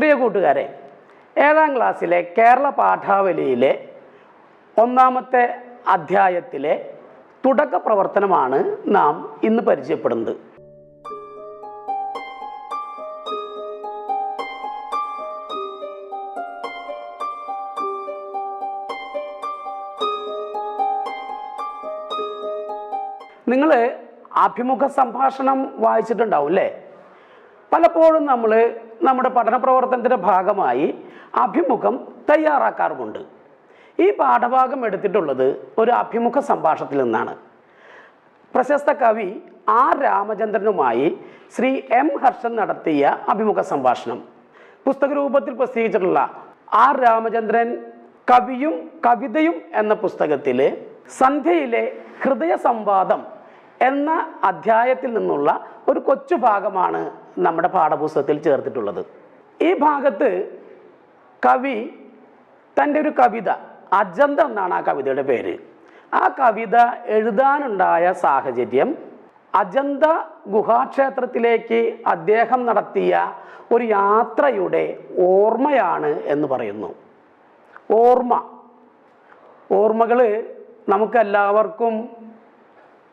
പ്രിയ കൂട്ടുകാരെ ഏഴാം ക്ലാസ്സിലെ കേരള പാഠാവലിയിലെ ഒന്നാമത്തെ അധ്യായത്തിലെ തുടക്ക പ്രവർത്തനമാണ് നാം ഇന്ന് പരിചയപ്പെടുന്നത്. നിങ്ങൾ അഭിമുഖ സംഭാഷണം വായിച്ചിട്ടുണ്ടാവും അല്ലേ? പലപ്പോഴും നമ്മൾ നമ്മുടെ പഠന പ്രവർത്തനത്തിന്റെ ഭാഗമായി അഭിമുഖം തയ്യാറാക്കാറുമുണ്ട്. ഈ പാഠഭാഗം എടുത്തിട്ടുള്ളത് ഒരു അഭിമുഖ സംഭാഷണത്തിൽ നിന്നാണ്. പ്രശസ്ത കവി ആർ രാമചന്ദ്രനുമായി ശ്രീ എം ഹർഷൻ നടത്തിയ അഭിമുഖ സംഭാഷണം. പുസ്തക രൂപത്തിൽ പ്രസിദ്ധീകരിച്ചിട്ടുള്ള ആർ രാമചന്ദ്രൻ കവിയും കവിതയും എന്ന പുസ്തകത്തിൽ സന്ധ്യയിലെ ഹൃദയ സംവാദം എന്ന അധ്യായത്തിൽ നിന്നുള്ള ഒരു കൊച്ചു ഭാഗമാണ് നമ്മുടെ പാഠപുസ്തകത്തിൽ ചേർത്തിട്ടുള്ളത്. ഈ ഭാഗത്ത് കവി തന്റെ ഒരു കവിത അജന്ത എന്നാണ് ആ കവിതയുടെ പേര്. ആ കവിത എഴുതാനുണ്ടായ സാഹചര്യം അജന്ത ഗുഹാക്ഷേത്രത്തിലേക്ക് അദ്ദേഹം നടത്തിയ ഒരു യാത്രയുടെ ഓർമ്മയാണ് എന്ന് പറയുന്നു. ഓർമ്മ. ഓർമ്മകൾ നമുക്കെല്ലാവർക്കും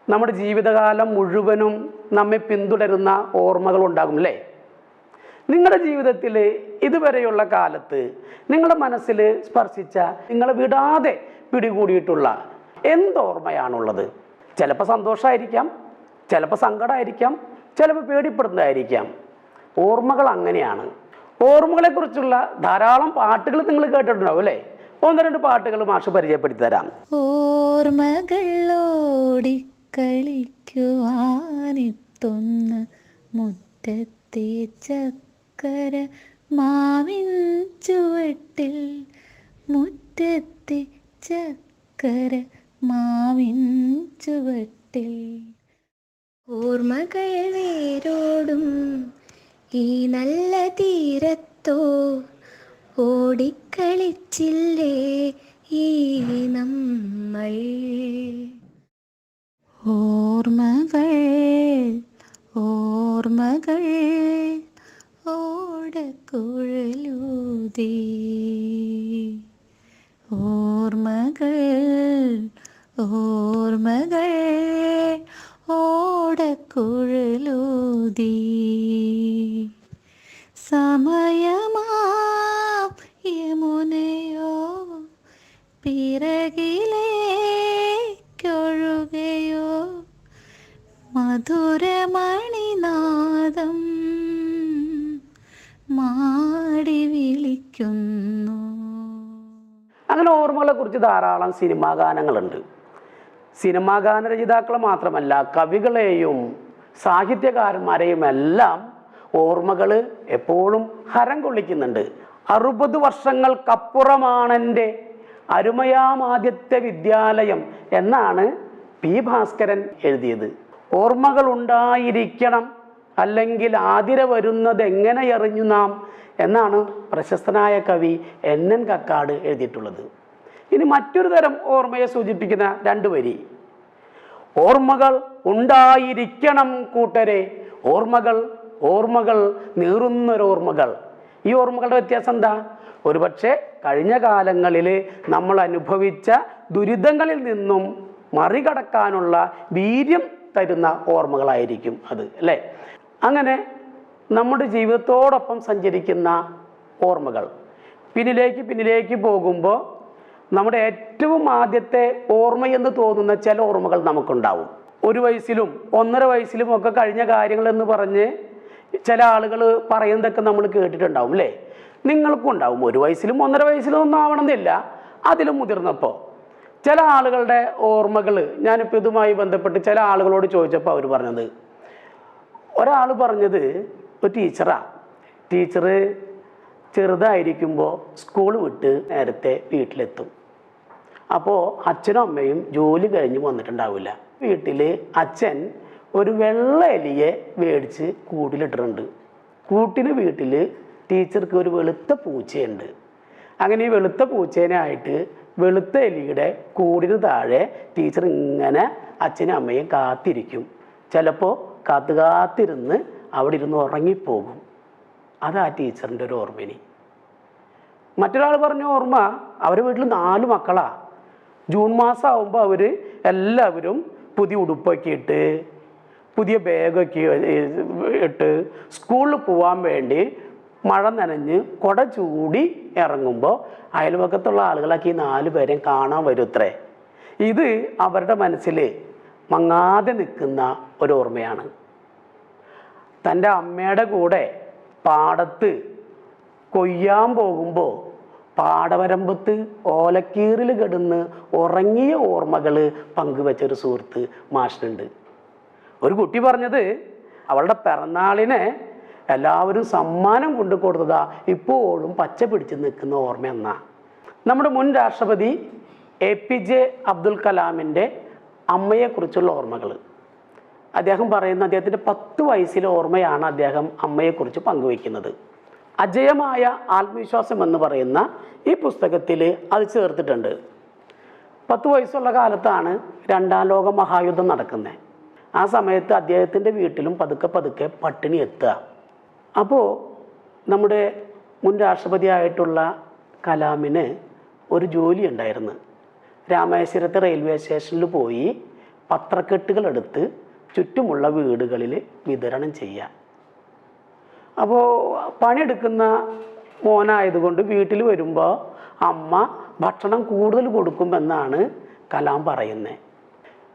നമ്മുടെ ജീവിതകാലം മുഴുവനും നമ്മെ പിന്തുടരുന്ന ഓർമ്മകൾ ഉണ്ടാകും അല്ലേ? നിങ്ങളുടെ ജീവിതത്തിൽ ഇതുവരെയുള്ള കാലത്ത് നിങ്ങളുടെ മനസ്സിൽ സ്പർശിച്ച നിങ്ങളെ വിടാതെ പിടികൂടിയിട്ടുള്ള എന്തോർമ്മയാണുള്ളത്? ചിലപ്പോൾ സന്തോഷമായിരിക്കാം ചിലപ്പോൾ സങ്കടമായിരിക്കാം ചിലപ്പോൾ പേടിപ്പെടുന്നതായിരിക്കാം. ഓർമ്മകൾ അങ്ങനെയാണ്. ഓർമ്മകളെക്കുറിച്ചുള്ള ധാരാളം പാട്ടുകൾ നിങ്ങൾ കേട്ടിട്ടുണ്ടാവും അല്ലേ? ഒന്ന് രണ്ട് പാട്ടുകൾ മാഷ് പരിചയപ്പെടുത്തി തരാം. ഓർമ്മകളോടിക്കളിക്കുവാനെത്തുന്ന മുറ്റത്തെ ചക്കര മാവിൻ ചുവട്ടിൽ മുറ്റത്തെ ചക്കര മാവിൻ ചുവട്ടിൽ ഓർമ്മകൾ വേരോടും ഈ നല്ല തീരത്തോ ഓടിക്കളിച്ചില്ലേ ഈ നമ്മൾ? ഓർമ്മകൾ ഓർമ്മകൾ ഓടക്കുഴലൂതി. ഓർമ്മകൾ ഓർമ്മകൾ ഓടക്കുഴലൂതി. സമയമാ മധുരമണിനാദം മാടി വിളിക്കുന്നു. അങ്ങനെ ഓർമ്മകളെ കുറിച്ച് ധാരാളം സിനിമാ ഗാനങ്ങളുണ്ട്. സിനിമാ ഗാന രചയിതാക്കളെ മാത്രമല്ല കവികളെയും സാഹിത്യകാരന്മാരെയും എല്ലാം ഓർമ്മകൾ എപ്പോഴും ഹരം കൊള്ളിക്കുന്നുണ്ട്. അറുപത് വർഷങ്ങൾക്കപ്പുറമാണെന്റെ അരുമയാമാദ്യത്തെ വിദ്യാലയം എന്നാണ് പി ഭാസ്കരൻ എഴുതിയത്. ഓർമ്മകൾ ഉണ്ടായിരിക്കണം അല്ലെങ്കിൽ ആതിര വരുന്നത് എങ്ങനെ എറിഞ്ഞു നാം? എന്നാണ് പ്രശസ്തനായ കവി എൻ എൻ കക്കാട് എഴുതിയിട്ടുള്ളത്. ഇനി മറ്റൊരു തരം ഓർമ്മയെ സൂചിപ്പിക്കുന്ന രണ്ട് വരി. ഓർമ്മകൾ ഉണ്ടായിരിക്കണം കൂട്ടരെ. ഓർമ്മകൾ ഓർമ്മകൾ നീറുന്നൊരോർമ്മകൾ. ഈ ഓർമ്മകളുടെ വ്യത്യാസം എന്താ? ഒരുപക്ഷെ കഴിഞ്ഞ കാലങ്ങളിൽ നമ്മൾ അനുഭവിച്ച ദുരിതങ്ങളിൽ നിന്നും മറികടക്കാനുള്ള വീര്യം തരുന്ന ഓർമ്മകളായിരിക്കും അത് അല്ലേ? അങ്ങനെ നമ്മുടെ ജീവിതത്തോടൊപ്പം സഞ്ചരിക്കുന്ന ഓർമ്മകൾ. പിന്നിലേക്ക് പിന്നിലേക്ക് പോകുമ്പോൾ നമ്മുടെ ഏറ്റവും ആദ്യത്തെ ഓർമ്മയെന്ന് തോന്നുന്ന ചില ഓർമ്മകൾ നമുക്കുണ്ടാവും. ഒരു വയസ്സിലും ഒന്നര വയസ്സിലും ഒക്കെ കഴിഞ്ഞ കാര്യങ്ങൾ എന്ന് പറഞ്ഞ് ചില ആളുകൾ പറയുന്നതൊക്കെ നമ്മൾ കേട്ടിട്ടുണ്ടാവും അല്ലേ? നിങ്ങൾക്കും ഉണ്ടാവും. ഒരു വയസ്സിലും ഒന്നര വയസ്സിലും ഒന്നും ആവണമെന്നില്ല. അതിലും മുതിർന്നപ്പോൾ ചില ആളുകളുടെ ഓർമ്മകൾ ഞാനിപ്പോൾ ഇതുമായി ബന്ധപ്പെട്ട് ചില ആളുകളോട് ചോദിച്ചപ്പോൾ അവർ പറഞ്ഞത്. ഒരാൾ പറഞ്ഞത് ഒരു ടീച്ചറാണ് ടീച്ചർ ചെറുതായിരിക്കുമ്പോൾ സ്കൂൾ വിട്ട് നേരത്തെ വീട്ടിലെത്തും. അപ്പോൾ അച്ഛനും അമ്മയും ജോലി കഴിഞ്ഞ് വന്നിട്ടുണ്ടാവില്ല. വീട്ടിൽ അച്ഛൻ ഒരു വെള്ള എലിയെ മേടിച്ച് കൂട്ടിലിട്ടിട്ടുണ്ട്. കൂട്ടിന് വീട്ടിൽ ടീച്ചർക്ക് ഒരു വെളുത്ത പൂച്ചയുണ്ട്. അങ്ങനെ ഈ വെളുത്ത പൂച്ചേനായിട്ട് വെളുത്ത എലിയുടെ കൂടിന് താഴെ ടീച്ചർ ഇങ്ങനെ അച്ഛനും അമ്മയും കാത്തിരിക്കും. ചിലപ്പോൾ കാത്തു കാത്തിരുന്ന് അവിടെ ഇരുന്ന് ഉറങ്ങിപ്പോകും. അതാ ടീച്ചറിന്റെ ഒരു ഓർമ്മിനി മറ്റൊരാൾ പറഞ്ഞ ഓർമ്മ അവരുടെ വീട്ടിൽ നാല് മക്കളാ. ജൂൺ മാസം ആകുമ്പോൾ അവർ എല്ലാവരും പുതിയ ഉടുപ്പൊക്കെ ഇട്ട് പുതിയ ബാഗൊക്കെ ഇട്ട് സ്കൂളിൽ പോകാൻ വേണ്ടി മഴ നനഞ്ഞ് കൊട ചൂടി ഇറങ്ങുമ്പോൾ അയൽവക്കത്തുള്ള ആളുകളൊക്കെ ഈ നാല് പേരെയും കാണാൻ വരുത്രേ. ഇത് അവരുടെ മനസ്സിൽ മങ്ങാതെ നിൽക്കുന്ന ഒരു ഓർമ്മയാണ്. തന്റെ അമ്മയുടെ കൂടെ പാടത്ത് കൊയ്യാൻ പോകുമ്പോൾ പാടവരമ്പത്ത് ഓലക്കീറിൽ കിടന്ന് ഉറങ്ങിയ ഓർമ്മകൾ പങ്കുവെച്ച ഒരു സുഹൃത്ത് മാഷിനുണ്ട്. ഒരു കുട്ടി പറഞ്ഞത് അവളുടെ പിറന്നാളിന് എല്ലാവരും സമ്മാനം കൊണ്ടു കൊടുത്തതാ ഇപ്പോഴും പച്ച പിടിച്ച് നിൽക്കുന്ന ഓർമ്മ എന്നാ നമ്മുടെ മുൻ രാഷ്ട്രപതി എ പി ജെ അബ്ദുൽ കലാമിന്റെ അമ്മയെക്കുറിച്ചുള്ള ഓർമ്മകൾ. അദ്ദേഹം പറയുന്ന അദ്ദേഹത്തിന്റെ പത്ത് വയസ്സിലെ ഓർമ്മയാണ് അദ്ദേഹം അമ്മയെക്കുറിച്ച് പങ്കുവയ്ക്കുന്നത്. അജയമായ ആത്മവിശ്വാസം എന്ന് പറയുന്ന ഈ പുസ്തകത്തിൽ അത് ചേർത്തിട്ടുണ്ട്. പത്ത് വയസ്സുള്ള കാലത്താണ് രണ്ടാം ലോക മഹായുദ്ധം നടക്കുന്നത്. ആ സമയത്ത് അദ്ദേഹത്തിന്റെ വീട്ടിലും പതുക്കെ പതുക്കെ പട്ടിണി എത്തുക. അപ്പോൾ നമ്മുടെ മുൻ രാഷ്ട്രപതിയായിട്ടുള്ള കലാമിന് ഒരു ജോലി ഉണ്ടായിരുന്നു. രാമേശ്വരത്തെ റെയിൽവേ സ്റ്റേഷനിൽ പോയി പത്രക്കെട്ടുകളെടുത്ത് ചുറ്റുമുള്ള വീടുകളിൽ വിതരണം ചെയ്യുക അപ്പോൾ പണിയെടുക്കുന്ന മോനായതുകൊണ്ട് വീട്ടിൽ വരുമ്പോൾ അമ്മ ഭക്ഷണം കൂടുതൽ കൊടുക്കുമെന്നാണ് കലാം പറയുന്നത്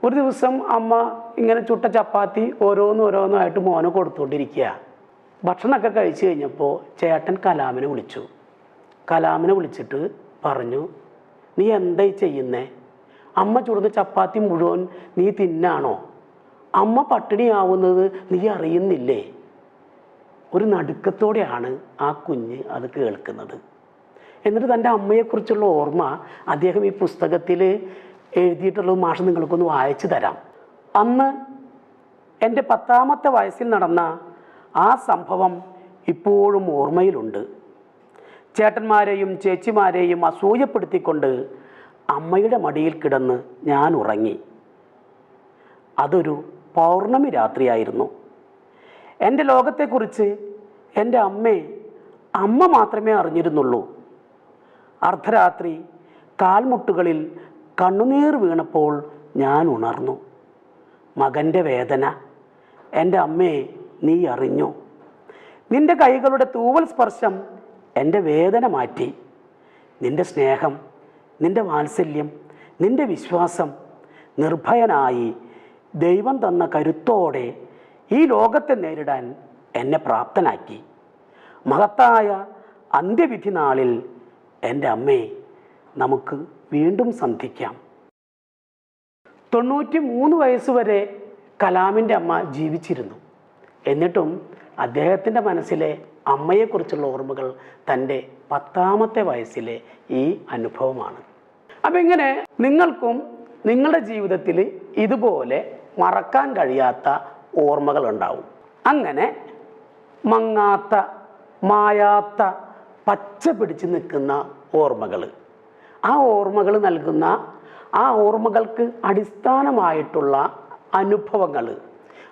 ഒരു ദിവസം അമ്മ ഇങ്ങനെ ചുട്ട ചപ്പാത്തി ഓരോന്നോരോന്നായിട്ട് മോനെ മോന് കൊടുത്തുകൊണ്ടിരിക്കുക ഭക്ഷണമൊക്കെ കഴിച്ചു കഴിഞ്ഞപ്പോൾ ചേട്ടൻ കലാമിനെ വിളിച്ചു. കലാമിനെ വിളിച്ചിട്ട് പറഞ്ഞു നീ എന്തായി ചെയ്യുന്നേ? അമ്മ ചുടുന്ന ചപ്പാത്തി മുഴുവൻ നീ തിന്നാണോ? അമ്മ പട്ടിണിയാവുന്നത് നീ അറിയുന്നില്ലേ? ഒരു നടുക്കത്തോടെയാണ് ആ കുഞ്ഞ് അത് കേൾക്കുന്നത്. എന്നിട്ട് തന്റെ അമ്മയെക്കുറിച്ചുള്ള ഓർമ്മ അദ്ദേഹം ഈ പുസ്തകത്തിൽ എഴുതിയിട്ടുള്ള മാഷ് നിങ്ങൾക്കൊന്ന് വായിച്ചു തരാം. അന്ന് എന്റെ പത്താമത്തെ വയസ്സിൽ നടന്ന ആ സംഭവം ഇപ്പോഴും ഓർമ്മയിലുണ്ട്. ചേട്ടന്മാരെയും ചേച്ചിമാരെയും അസൂയപ്പെടുത്തിക്കൊണ്ട് അമ്മയുടെ മടിയിൽ കിടന്ന് ഞാൻ ഉറങ്ങി. അതൊരു പൗർണമി രാത്രിയായിരുന്നു. എന്റെ ലോകത്തെക്കുറിച്ച് എന്റെ അമ്മേ അമ്മ മാത്രമേ അറിഞ്ഞിരുന്നുള്ളൂ. അർദ്ധരാത്രി കാൽമുട്ടുകളിൽ കണ്ണുനീർ വീണപ്പോൾ ഞാൻ ഉണർന്നു. മകന്റെ വേദന എന്റെ അമ്മയെ നീ അറിഞ്ഞു? നിന്റെ കൈകളുടെ തൂവൽ സ്പർശം എന്റെ വേദന മാറ്റി. നിന്റെ സ്നേഹം നിന്റെ വാത്സല്യം നിന്റെ വിശ്വാസം നിർഭയനായി ദൈവം തന്ന കരുത്തോടെ ഈ ലോകത്തെ നേരിടാൻ എന്നെ പ്രാപ്തനാക്കി. മഹത്തായ അന്ത്യവിധി നാളിൽ എന്റെ അമ്മേ നമുക്ക് വീണ്ടും സന്ധിക്കാം. തൊണ്ണൂറ്റി മൂന്ന് വയസ്സുവരെ കലാമിന്റെ അമ്മ ജീവിച്ചിരുന്നു. എന്നിട്ടും അദ്ദേഹത്തിന്റെ മനസ്സിലെ അമ്മയെക്കുറിച്ചുള്ള ഓർമ്മകൾ തന്റെ പത്താമത്തെ വയസ്സിലെ ഈ അനുഭവമാണ്. അപ്പം ഇങ്ങനെ നിങ്ങൾക്കും നിങ്ങളുടെ ജീവിതത്തിൽ ഇതുപോലെ മറക്കാൻ കഴിയാത്ത ഓർമ്മകൾ ഉണ്ടാവും. അങ്ങനെ മങ്ങാത്ത മായാത്ത പച്ച പിടിച്ച് നിൽക്കുന്ന ഓർമ്മകൾ. ആ ഓർമ്മകൾ നൽകുന്ന ആ ഓർമ്മകൾക്ക് അടിസ്ഥാനമായിട്ടുള്ള അനുഭവങ്ങൾ.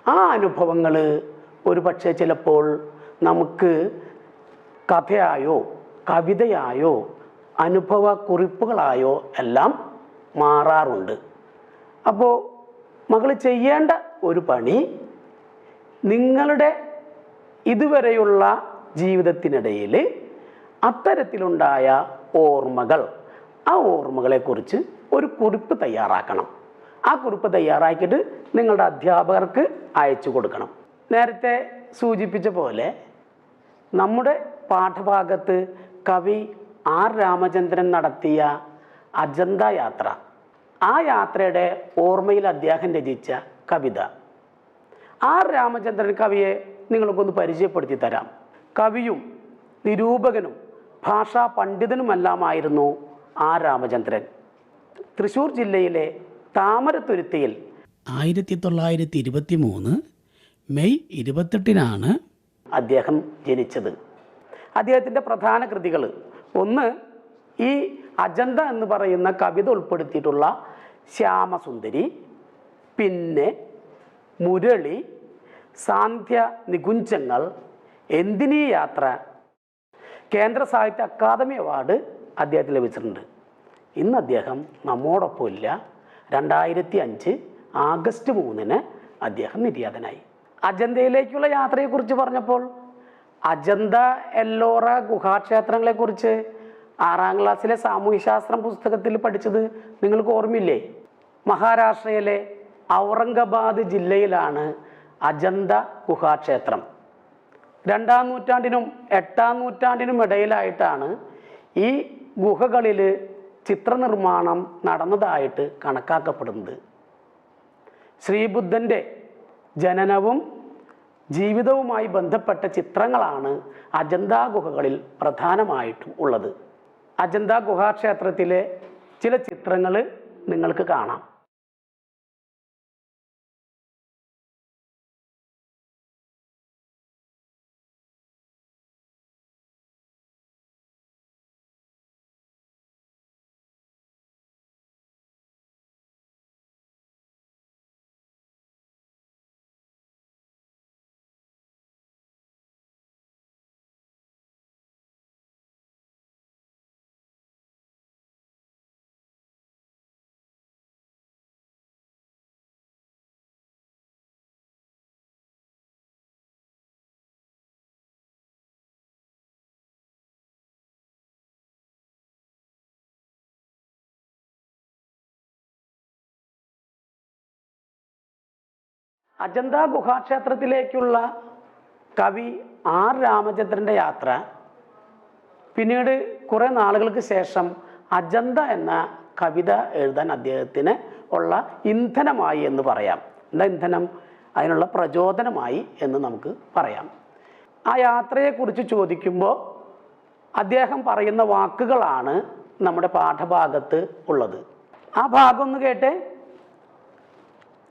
ആ അനുഭവങ്ങൾ ഒരു പക്ഷേ ചിലപ്പോൾ നമുക്ക് കഥയായോ കവിതയായോ അനുഭവ കുറിപ്പുകളായോ എല്ലാം മാറാറുണ്ട്. അപ്പോൾ മകൾ ചെയ്യേണ്ട ഒരു പണി നിങ്ങളുടെ ഇതുവരെയുള്ള ജീവിതത്തിനിടയിൽ അത്തരത്തിലുണ്ടായ ഓർമ്മകൾ ആ ഓർമ്മകളെക്കുറിച്ച് ഒരു കുറിപ്പ് തയ്യാറാക്കണം. ആ കുറിപ്പ് തയ്യാറാക്കിയിട്ട് നിങ്ങളുടെ അധ്യാപകർക്ക് അയച്ചു കൊടുക്കണം. നേരത്തെ സൂചിപ്പിച്ച പോലെ നമ്മുടെ പാഠഭാഗത്ത് കവി ആർ രാമചന്ദ്രൻ നടത്തിയ അജന്ത യാത്ര. ആ യാത്രയുടെ ഓർമ്മയിൽ അദ്ദേഹം രചിച്ച കവിത. ആർ രാമചന്ദ്രൻ കവിയെ നിങ്ങൾക്കൊന്ന് പരിചയപ്പെടുത്തി തരാം. കവിയും നിരൂപകനും ഭാഷാ പണ്ഡിതനുമെല്ലാമായിരുന്നു ആർ രാമചന്ദ്രൻ. തൃശ്ശൂർ ജില്ലയിലെ താമരത്തുരുത്തിയിൽ ആയിരത്തി തൊള്ളായിരത്തി ഇരുപത്തി മൂന്ന് മെയ് ഇരുപത്തെട്ടിനാണ് അദ്ദേഹം ജനിച്ചത്. അദ്ദേഹത്തിന്റെ പ്രധാന കൃതികൾ ഒന്ന് ഈ അജന്ത എന്ന് പറയുന്ന കവിത ഉൾപ്പെടുത്തിയിട്ടുള്ള ശ്യാമസുന്ദരി പിന്നെ മുരളി സാന്ധ്യ നികുഞ്ചങ്ങൾ എന്തിനീ യാത്ര കേന്ദ്ര സാഹിത്യ അക്കാദമി അവാർഡ് അദ്ദേഹത്തിന് ലഭിച്ചിട്ടുണ്ട്. ഇന്ന് അദ്ദേഹം നമ്മോടൊപ്പം ഇല്ല രണ്ടായിരത്തി അഞ്ച് ആഗസ്റ്റ് മൂന്നിന് അദ്ദേഹം നിര്യാതനായി. അജന്തയിലേക്കുള്ള യാത്രയെക്കുറിച്ച് പറഞ്ഞപ്പോൾ അജന്ത എല്ലോറ ഗുഹാക്ഷേത്രങ്ങളെക്കുറിച്ച് ആറാം ക്ലാസ്സിലെ സാമൂഹ്യശാസ്ത്രം പുസ്തകത്തിൽ പഠിച്ചത് നിങ്ങൾക്ക് ഓർമ്മയില്ലേ? മഹാരാഷ്ട്രയിലെ ഔറംഗബാദ് ജില്ലയിലാണ് അജന്ത ഗുഹാക്ഷേത്രം. രണ്ടാം നൂറ്റാണ്ടിനും എട്ടാം നൂറ്റാണ്ടിനും ഇടയിലായിട്ടാണ് ഈ ഗുഹകളിൽ ചിത്രനിർമ്മാണം നടന്നതായിട്ട് കണക്കാക്കപ്പെടുന്നത്. ശ്രീബുദ്ധന്റെ ജനനവും ജീവിതവുമായി ബന്ധപ്പെട്ട ചിത്രങ്ങളാണ് അജന്ത ഗുഹകളിൽ പ്രധാനമായിട്ടും ഉള്ളത്. അജന്ത ഗുഹാക്ഷേത്രത്തിലെ ചില ചിത്രങ്ങൾ നിങ്ങൾക്ക് കാണാം. അജന്ത ഗുഹാക്ഷേത്രത്തിലേക്കുള്ള കവി ആർ രാമചന്ദ്രന്റെ യാത്ര. പിന്നീട് കുറേ നാളുകൾക്ക് ശേഷം അജന്ത എന്ന കവിത എഴുതാൻ അദ്ദേഹത്തിന് ഉള്ള ഇന്ധനമായി എന്ന് പറയാം. എന്താ ഇന്ധനം? അതിനുള്ള പ്രചോദനമായി എന്ന് നമുക്ക് പറയാം. ആ യാത്രയെക്കുറിച്ച് ചോദിക്കുമ്പോൾ അദ്ദേഹം പറയുന്ന വാക്കുകളാണ് നമ്മുടെ പാഠഭാഗത്ത് ഉള്ളത്. ആ ഭാഗം ഒന്ന് കേട്ടേ?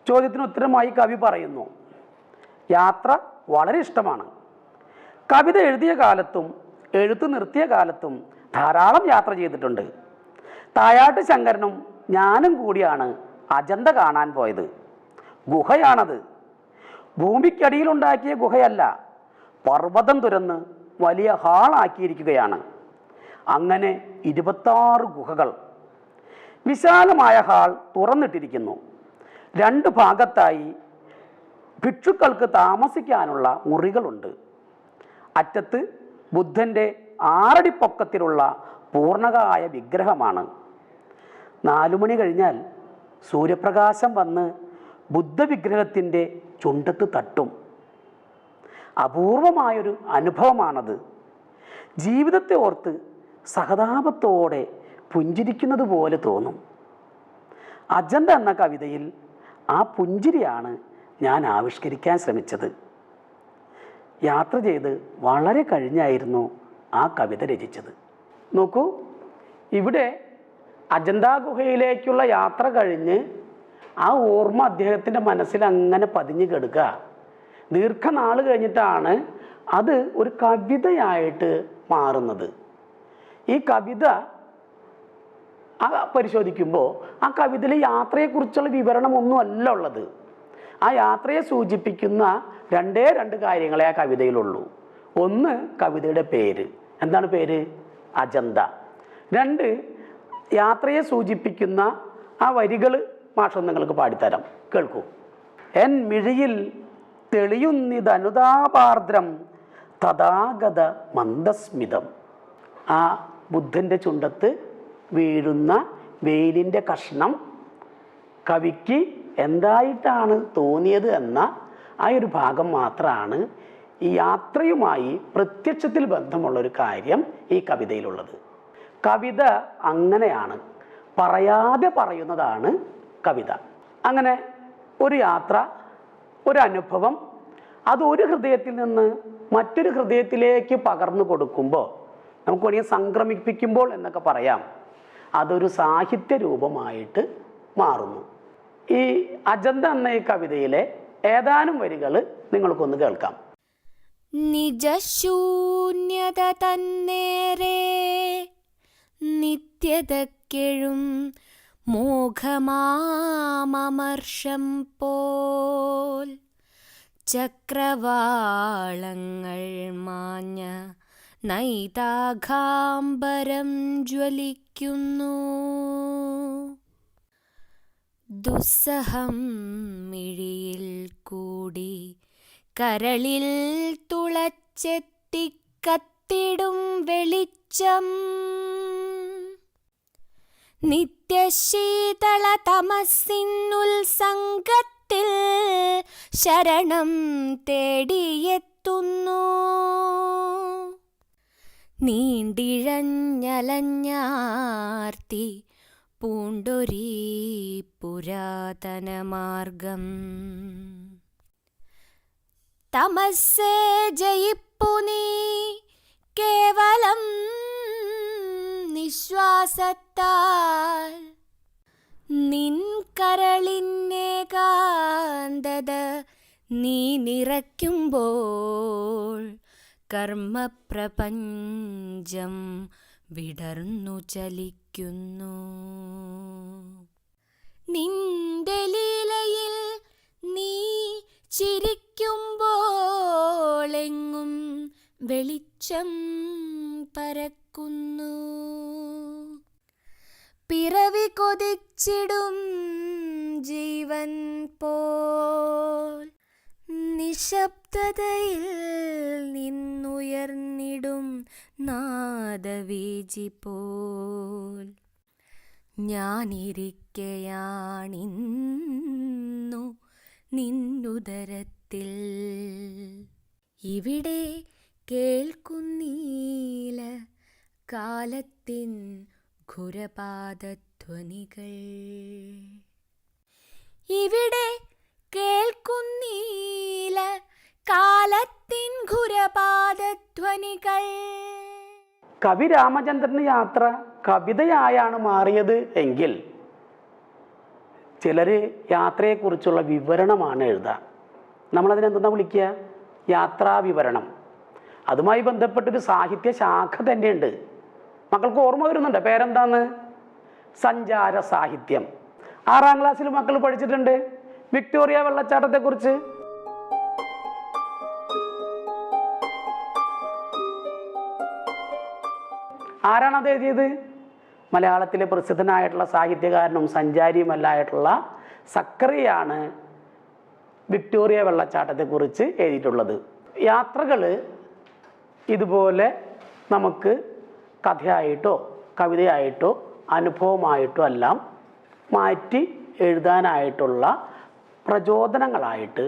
ചോദ്യത്തിന് ഉത്തരമായി കവി പറയുന്നു. യാത്ര വളരെ ഇഷ്ടമാണ്. കവിത എഴുതിയ കാലത്തും എഴുത്ത് നിർത്തിയ കാലത്തും ധാരാളം യാത്ര ചെയ്തിട്ടുണ്ട്. തായാട്ട് ശങ്കരനും ഞാനും കൂടിയാണ് അജന്ത കാണാൻ പോയത്. ഗുഹയാണത്. ഭൂമിക്കടിയിലുണ്ടാക്കിയ ഗുഹയല്ല പർവതം തുരന്ന് വലിയ ഹാളാക്കിയിരിക്കുകയാണ് അങ്ങനെ ഇരുപത്താറ് ഗുഹകൾ. വിശാലമായ ഹാൾ തുറന്നിട്ടിരിക്കുന്നു. രണ്ട് ഭാഗത്തായി ഭിക്ഷുക്കൾക്ക് താമസിക്കാനുള്ള മുറികളുണ്ട്. അറ്റത്ത് ബുദ്ധന്റെ ആറടി പൊക്കത്തിലുള്ള പൂർണകായ വിഗ്രഹമാണ്. നാലുമണി കഴിഞ്ഞാൽ സൂര്യപ്രകാശം വന്ന് ബുദ്ധവിഗ്രഹത്തിന്റെ ചുണ്ടത്ത് തട്ടും. അപൂർവമായൊരു അനുഭവമാണത്. ജീവിതത്തെ ഓർത്ത് സഹതാപത്തോടെ പുഞ്ചിരിക്കുന്നത് പോലെ തോന്നും. അജന്ത എന്ന കവിതയിൽ ആ പുഞ്ചിരിയാണ് ഞാൻ ആവിഷ്കരിക്കാൻ ശ്രമിച്ചത്. യാത്ര ചെയ്ത് വളരെ കഴിഞ്ഞായിരുന്നു ആ കവിത രചിച്ചത്. നോക്കൂ ഇവിടെ അജന്താ ഗുഹയിലേക്കുള്ള യാത്ര കഴിഞ്ഞ് ആ ഓർമ്മ അദ്ദേഹത്തിന്റെ മനസ്സിൽ അങ്ങനെ പതിഞ്ഞു കിടക്കുക ദീർഘനാൾ കഴിഞ്ഞിട്ടാണ് അത് ഒരു കവിതയായിട്ട് മാറുന്നത്. ഈ കവിത ആ പരിശോധിക്കുമ്പോൾ ആ കവിതയിൽ യാത്രയെക്കുറിച്ചുള്ള വിവരണമൊന്നുമല്ല ഉള്ളത്. ആ യാത്രയെ സൂചിപ്പിക്കുന്ന രണ്ടേ രണ്ട് കാര്യങ്ങളെ ആ കവിതയിലുള്ളൂ. ഒന്ന് കവിതയുടെ പേര്. എന്താണ് പേര്? അജന്ത. രണ്ട് യാത്രയെ സൂചിപ്പിക്കുന്ന ആ വരികൾ മാഷം നിങ്ങൾക്ക് പാടിത്തരാം. കേൾക്കൂ. എൻ മിഴിയിൽ തെളിയുന്നിതനുതാപാർദ്രം തഥാഗത മന്ദസ്മിതം. ആ ബുദ്ധന്റെ ചുണ്ടത്ത് വീഴുന്ന വെയിലിന്റെ കഷ്ണം കവിക്ക് എന്തായിട്ടാണ് തോന്നിയത് എന്ന ആ ഒരു ഭാഗം മാത്രമാണ് ഈ യാത്രയുമായി പ്രത്യക്ഷത്തിൽ ബന്ധമുള്ളൊരു കാര്യം ഈ കവിതയിലുള്ളത്. കവിത അങ്ങനെയാണ്. പറയാതെ പറയുന്നതാണ് കവിത. അങ്ങനെ ഒരു യാത്ര ഒരു അനുഭവം അത് ഒരു ഹൃദയത്തിൽ നിന്ന് മറ്റൊരു ഹൃദയത്തിലേക്ക് പകർന്നു കൊടുക്കുമ്പോൾ നമുക്ക് വേണമെങ്കിൽ സംക്രമിപ്പിക്കുമ്പോൾ എന്നൊക്കെ പറയാം. അതൊരു സാഹിത്യ രൂപമായിട്ട് മാറുന്നു. ഈ അജന്ത എന്ന ഈ കവിതയിലെ ഏതാനും വരികൾ നിങ്ങൾക്കൊന്ന് കേൾക്കാം. നിജശൂന്യത തന്നേരെ നിത്യതക്കെഴും മോഘമാമർഷം പോൽ. ചക്രവാളങ്ങൾ മാഞ്ഞ നൈതാഘാംബരം ജ്വലിക്കുന്നു ദുസ്സഹം മിഴിയിൽ കൂടി കരളിൽ തുളച്ചെത്തിക്കത്തിടും വെളിച്ചം. നിത്യശീതള തമസിന്നുൽസംഗത്തിൽ ശരണം തേടിയെത്തുന്നു. നീണ്ടിഴഞ്ഞലഞ്ഞാർത്തി പൂണ്ടൊരീ പുരാതനമാർഗം. തമസ്സേ ജയിപ്പു നീ കേവലം നിശ്വാസത്താൽ. നിൻ കരളിന്നേകാന്തത നീ നിറയ്ക്കുമ്പോൾ കർമ്മപ്രപഞ്ചം വിടർന്നു ചലിക്കുന്നു. നിന്റെ ലീലയിൽ നീ ചിരിക്കുമ്പോളെങ്ങും വെളിച്ചം പരക്കുന്നു. പിറവി കൊതിച്ചിടും ജീവൻ പോൽ നിശബ്ദതയിൽ നിന്നുയർന്നിടും നാദവീജി പോൽ ഞാനിരിക്കയാണിന്നു നിന്നുദരത്തിൽ. ഇവിടെ കേൾക്കുന്നീല കാലത്തിൻ ഘുരപാദധ്വനികൾ. ഇവിടെ കേൾക്കുന്നീല കാലത്തിൻ ഘുരപാദധ്വനികൾ. കവി രാമചന്ദ്രന് യാത്ര കവിതയായാണ് മാറിയത് എങ്കിൽ ചിലർ യാത്രയെക്കുറിച്ചുള്ള വിവരണമാണ് എഴുതുക നമ്മളതിനെന്താ വിളിക്കുക യാത്രാ വിവരണം. അതുമായി ബന്ധപ്പെട്ടൊരു സാഹിത്യ ശാഖ തന്നെയുണ്ട്. മക്കൾക്ക് ഓർമ്മ വരുന്നുണ്ട്? പേരെന്താന്ന്? സഞ്ചാര സാഹിത്യം. ആറാം ക്ലാസ്സിൽ മക്കൾ പഠിച്ചിട്ടുണ്ട്. വിക്ടോറിയ വെള്ളച്ചാട്ടത്തെക്കുറിച്ച്. ആരാണ് അത് എഴുതിയത്? മലയാളത്തിലെ പ്രസിദ്ധനായിട്ടുള്ള സാഹിത്യകാരനും സഞ്ചാരിയുമല്ലായിട്ടുള്ള സക്കറിയാണ് വിക്ടോറിയ വെള്ളച്ചാട്ടത്തെക്കുറിച്ച് എഴുതിയിട്ടുള്ളത്. യാത്രകൾ ഇതുപോലെ നമുക്ക് കഥയായിട്ടോ കവിതയായിട്ടോ അനുഭവമായിട്ടോ എല്ലാം മാറ്റി എഴുതാനായിട്ടുള്ള പ്രചോദനങ്ങളായിട്ട്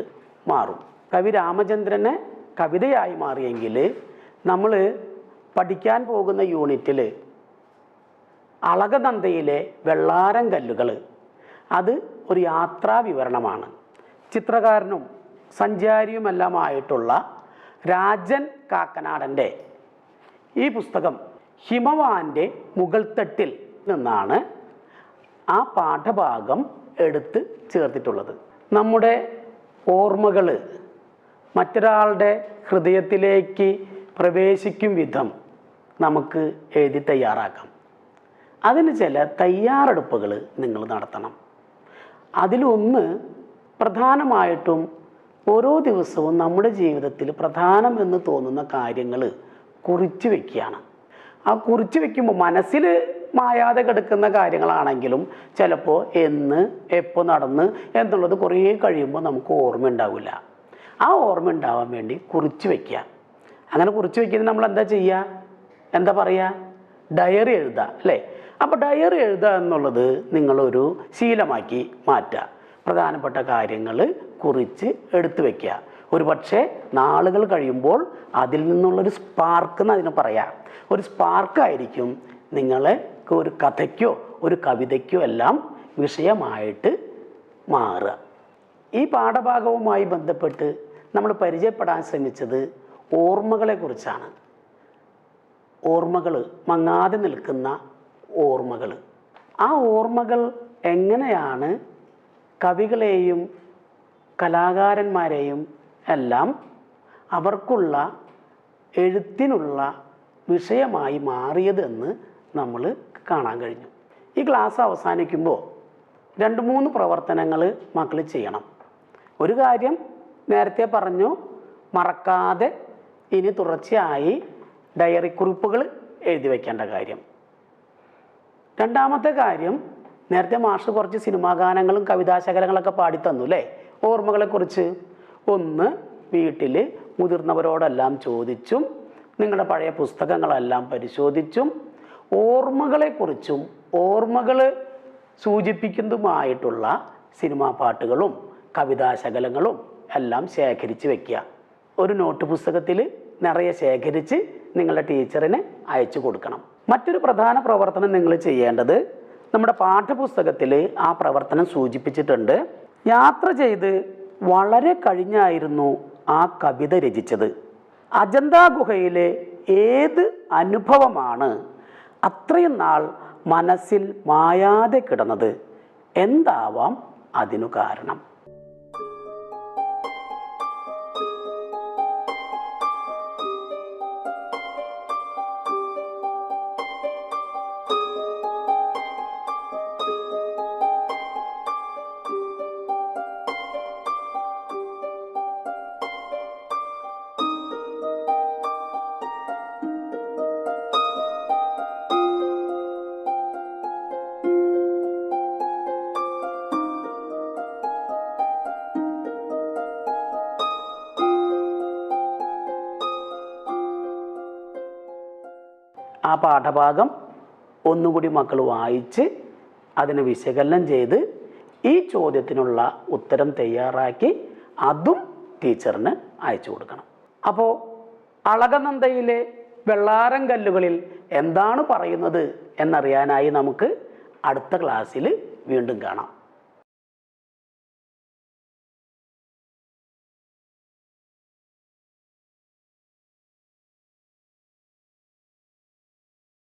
മാറും. കവി രാമചന്ദ്രനെ കവിതയായി മാറിയെങ്കിൽ നമ്മൾ പഠിക്കാൻ പോകുന്ന യൂണിറ്റിൽ അളകനന്ദയിലെ വെള്ളാരം കല്ലുകൾ അത് ഒരു യാത്രാ വിവരണമാണ്. ചിത്രകാരനും സഞ്ചാരിയുമെല്ലാമായിട്ടുള്ള രാജൻ കാക്കനാടന്റെ ഈ പുസ്തകം ഹിമവാന്റെ മുകൾത്തട്ടിൽ നിന്നാണ് ആ പാഠഭാഗം എടുത്ത് ചേർത്തിട്ടുള്ളത്. നമ്മുടെ ഓർമ്മകൾ മറ്റൊരാളുടെ ഹൃദയത്തിലേക്ക് പ്രവേശിക്കും വിധം നമുക്ക് എഴുതി തയ്യാറാക്കാം. അതിന് ചില തയ്യാറെടുപ്പുകൾ നിങ്ങൾ നടത്തണം. അതിലൊന്ന് പ്രധാനമായിട്ടും ഓരോ ദിവസവും നമ്മുടെ ജീവിതത്തിൽ പ്രധാനമെന്ന് തോന്നുന്ന കാര്യങ്ങൾ കുറിച്ചു വയ്ക്കുകയാണ് ആ കുറിച്ചു വയ്ക്കുമ്പോൾ മനസ്സിൽ മായാതെ കിടക്കുന്ന കാര്യങ്ങളാണെങ്കിലും ചിലപ്പോൾ എന്ന് എപ്പോൾ നടന്ന് എന്നുള്ളത് കുറേ കഴിയുമ്പോൾ നമുക്ക് ഓർമ്മ ഉണ്ടാവില്ല. ആ ഓർമ്മ ഉണ്ടാവാൻ വേണ്ടി കുറിച്ചു വയ്ക്കുക അങ്ങനെ കുറിച്ചു വയ്ക്കുന്നത് നമ്മൾ എന്താ ചെയ്യുക? എന്താ പറയുക ഡയറി എഴുതുക അല്ലേ? അപ്പോൾ ഡയറി എഴുതുക എന്നുള്ളത് നിങ്ങളൊരു ശീലമാക്കി മാറ്റുക. പ്രധാനപ്പെട്ട കാര്യങ്ങൾ കുറിച്ച് എടുത്തു വയ്ക്കുക ഒരു പക്ഷേ നാളുകൾ കഴിയുമ്പോൾ അതിൽ നിന്നുള്ളൊരു സ്പാർക്ക് എന്ന് അതിന് പറയാം. ഒരു സ്പാർക്കായിരിക്കും നിങ്ങളെ ഒരു കഥയ്ക്കോ ഒരു കവിതയ്ക്കോ എല്ലാം വിഷയമായിട്ട് മാറുക. ഈ പാഠഭാഗവുമായി ബന്ധപ്പെട്ട് നമ്മൾ പരിചയപ്പെടാൻ ശ്രമിച്ചത് ഓർമ്മകളെക്കുറിച്ചാണ് ഓർമ്മകൾ മങ്ങാതെ നിൽക്കുന്ന ഓർമ്മകൾ. ആ ഓർമ്മകൾ എങ്ങനെയാണ് കവികളെയും കലാകാരന്മാരെയും എല്ലാം അവർക്കുള്ള എഴുത്തിനുള്ള വിഷയമായി മാറിയതെന്ന് നമ്മൾ കാണാൻ കഴിഞ്ഞു. ഈ ക്ലാസ് അവസാനിക്കുമ്പോൾ രണ്ട് മൂന്ന് പ്രവർത്തനങ്ങൾ മക്കൾ ചെയ്യണം. ഒരു കാര്യം നേരത്തെ പറഞ്ഞു മറക്കാതെ ഇനി തുടർച്ചയായി ഡയറി കുറിപ്പുകൾ എഴുതി വയ്ക്കേണ്ട കാര്യം. രണ്ടാമത്തെ കാര്യം നേരത്തെ മാഷ് കുറച്ച് സിനിമാ ഗാനങ്ങളും കവിതാശകലങ്ങളൊക്കെ പാടിത്തന്നു അല്ലേ ഓർമ്മകളെക്കുറിച്ച്. ഒന്ന് വീട്ടിൽ മുതിർന്നവരോടെല്ലാം ചോദിച്ചും നിങ്ങളുടെ പഴയ പുസ്തകങ്ങളെല്ലാം പരിശോധിച്ചും ഓർമ്മകളെക്കുറിച്ചും ഓർമ്മകൾ സൂചിപ്പിക്കുന്നതുമായിട്ടുള്ള സിനിമാ പാട്ടുകളും കവിതാശകലങ്ങളും എല്ലാം ശേഖരിച്ച് വെക്കുക. ഒരു നോട്ട് പുസ്തകത്തിൽ നിറയെ ശേഖരിച്ച് നിങ്ങളുടെ ടീച്ചറിന് അയച്ചു കൊടുക്കണം. മറ്റൊരു പ്രധാന പ്രവർത്തനം നിങ്ങൾ ചെയ്യേണ്ടത് നമ്മുടെ പാഠപുസ്തകത്തിൽ ആ പ്രവർത്തനം സൂചിപ്പിച്ചിട്ടുണ്ട്. യാത്ര ചെയ്ത് വളരെ കഴിഞ്ഞായിരുന്നു ആ കവിത രചിച്ചത്. അജന്താ ഗുഹയിലെ ഏത് അനുഭവമാണ് അത്രയും നാൾ മനസ്സിൽ മായാതെ കിടന്നത്? എന്താവാം അതിനു കാരണം? പാഠഭാഗം ഒന്നുകൂടി മക്കൾ വായിച്ച് അതിനെ വിശകലനം ചെയ്ത് ഈ ചോദ്യത്തിനുള്ള ഉത്തരം തയ്യാറാക്കി അതും ടീച്ചറിന് അയച്ചു കൊടുക്കണം. അപ്പോൾ അളകനന്ദയിലെ വെള്ളാരം കല്ലുകളിൽ എന്താണ് പറയുന്നത് എന്നറിയാനായി നമുക്ക് അടുത്ത ക്ലാസ്സിൽ വീണ്ടും കാണാം.